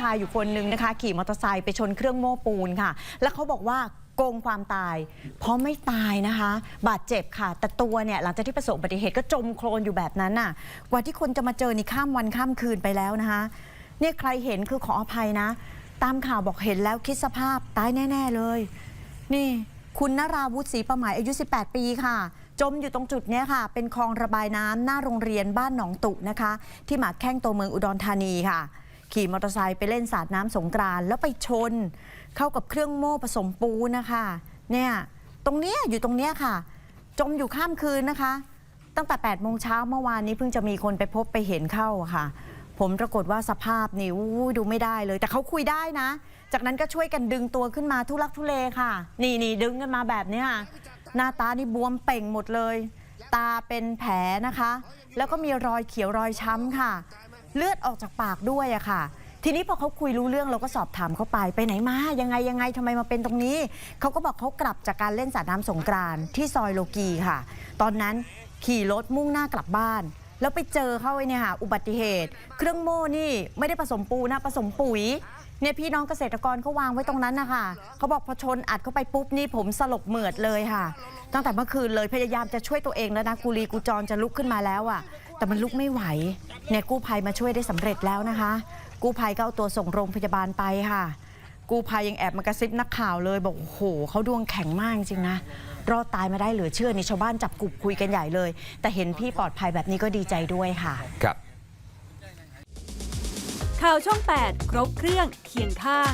ชายอยู่คนหนึ่งนะคะขี่มอเตอร์ไซค์ไปชนเครื่องโม้ปูนค่ะ แล้วเขาบอกว่าโกงความตาย เพราะไม่ตายนะคะ บาดเจ็บค่ะ แต่ตัวเนี่ยหลังจากที่ประสบอุบัติเหตุก็จมโคลนอยู่แบบนั้นน่ะกว่าที่คนจะมาเจอนี่ข้ามวันข้ามคืนไปแล้วนะคะเนี่ยใครเห็นคือขออภัยนะ ตามข่าวบอกเห็นแล้วคิดสภาพตายแน่ ๆเลย นี่คุณนราวุฒิศรีประหมายอายุ 18 ปีค่ะ จมอยู่ตรงจุดนี้ค่ะ เป็นคลองระบายน้ำหน้าโรงเรียนบ้านหนองตุนะคะ ที่หมากแข้งตัวเมืองอุดรธานีค่ะ ขี่มอเตอร์ไซค์ไปเล่นสาดน้ำสงกรานแล้วไปชน เข้ากับเครื่องโม่ผสมปูนนะคะเนี่ยตรงเนี้ยอยู่ตรงเนี้ยค่ะ จมอยู่ข้ามคืนนะคะ ตั้งแต่8โมงเช้าเมื่อวานนี้เพิ่งจะมีคนไปพบไปเห็นเข้าค่ะ ผมปรากฏว่าสภาพนี่ดูไม่ได้เลย แต่เขาคุยได้นะ จากนั้นก็ช่วยกันดึงตัวขึ้นมาทุลักทุเลค่ะ นี่นี่ดึงกันมาแบบนี้ค่ะหน้าตานี่บวมเป่งหมดเลย ตาเป็นแผลนะคะ แล้วก็มีรอยเขียวรอยช้ำค่ะ เลือดออกจากปากด้วยอะค่ะ ทีนี้พอเขาคุยรู้เรื่องเราก็สอบถามเขาไปไปไหนมายังไงยังไงทำไมมาเป็นตรงนี้ เขาก็บอกเขากลับจากการเล่นสาดน้ำสงกรานต์ที่ซอยโลกีค่ะ ตอนนั้นขี่รถมุ่งหน้ากลับบ้าน แล้วไปเจอเข้าไอ้เนี่ยค่ะอุบัติเหตุ เครื่องโม่นี่ไม่ได้ผสมปูนะผสมปุ๋ยเนี่ยพี่น้องเกษตรกรเขาวางไว้ตรงนั้นนะคะเขาบอกพอชนอัดเข้าไปปุ๊บนี่ผมสลบเหมือดเลยค่ะ ตั้งแต่เมื่อคืนเลยพยายามจะช่วยตัวเองแล้วนะกูรีกูจรจะลุกขึ้นมาแล้วอะ แต่มันลุกไม่ไหว เนี่ยกู้ภัยมาช่วยได้สำเร็จแล้วนะคะ กู้ภัยก็เอาตัวส่งโรงพยาบาลไปค่ะ กู้ภัยยังแอบมากระซิบนักข่าวเลย บอกโอ้โหเขาดวงแข็งมากจริงๆนะรอดตายมาได้เหลือเชื่อนี่ชาวบ้านจับกลุ่มคุยกันใหญ่เลย แต่เห็นพี่ปลอดภัยแบบนี้ก็ดีใจด้วยค่ะ ครับ ข่าวช่อง 8 ครบเครื่องเคียงข้าง